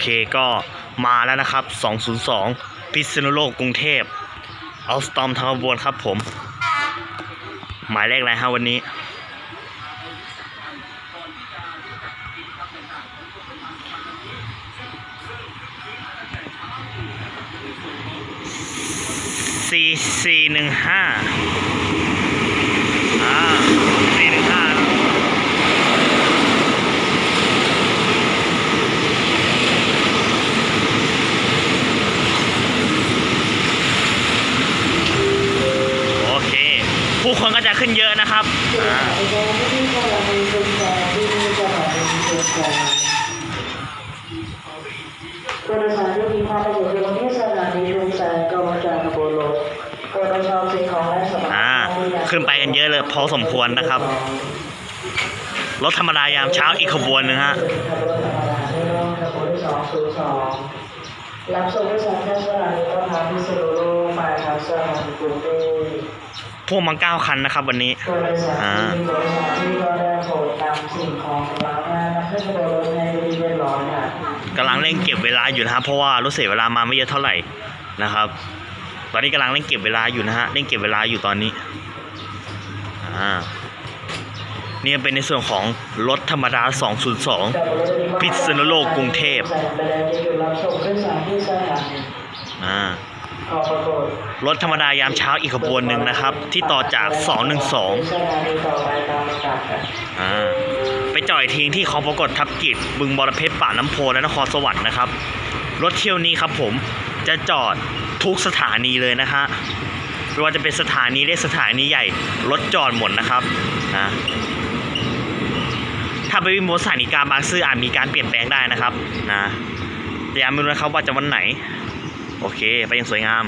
เคก็มาแล้วนะครับ 202 พิษณุโลกกรุงเทพ เอาสตอมทางขบวนครับผม หมายเลขอะไรฮะวันนี้ สี่สี่หนึ่งห้าอ่าสี่หนึ่งห้าโอเค ผู้ คนก็จะขึ้นเยอะนะครับอ่าผู้โดยสารที่มีความประสงค์จะลงที่สถานีชุมแสงกำลังจากขบวนรถโปรดรับชอบสิ่งของและสมบัติอ่าขึ้นไปกันเยอะเลยพอสมควรนะครับ รถธรรมดายามเช้าอีกขบวนหนึ่งฮะขบวนธรรมดาที่ร่วมขบวนที่สองศูนย์สองรับส่งผู้โดยสารแค่สถานีต้นทางพิษณุโลกปลายทางสถานีกรุงเทพ พ่วกมันเก้าคันนะครับ วันนี้ผู้โดยสารที่าก็ได้โปรดนำสิ่งของต่าลังเร่งเก็บเวลาอยู่นะครับ เพราะว่ารถเสียเวลามาไม่เยอะเท่าไหร่นะครับ ตอนนี้กำลังเร่งเก็บเวลาอยู่นะฮะเร่งเก็บเวลาอยู่ตอนนี้อ่านี่เป็นในส่วนของรถธรรมดา 202 พิษณุโลกกรุงเทพใส่ไปแล้วจะหยุดรับส่งผู้โดยสารที่สถานีอ่า รถธรรมดายามเช้าอีกขบวนหนึ่งนะครับ ที่ต่อจาก 212อไปตามลำดับค่อ่าไปจอดอีกทีที่คองปรากฏทับกิจบึงบรเพชรป่าน้ำโพและนครสวรรค์นะครับ รถเที่ยวนี้ครับผมจะจอดทุกสถานีเลยนะฮะไม่ว่าจะเป็นสถานีเล็กสถานีใหญ่ รถจอดหมดนะครับนะถ้าไปวิ่งบนสถานีกลางบางซื่ออาจมีการเปลี่ยนแปลงได้นะครับนะแต่ยังไม่รู้นะครับว่าจะวันไหน โอเค ไปยังสวยงาม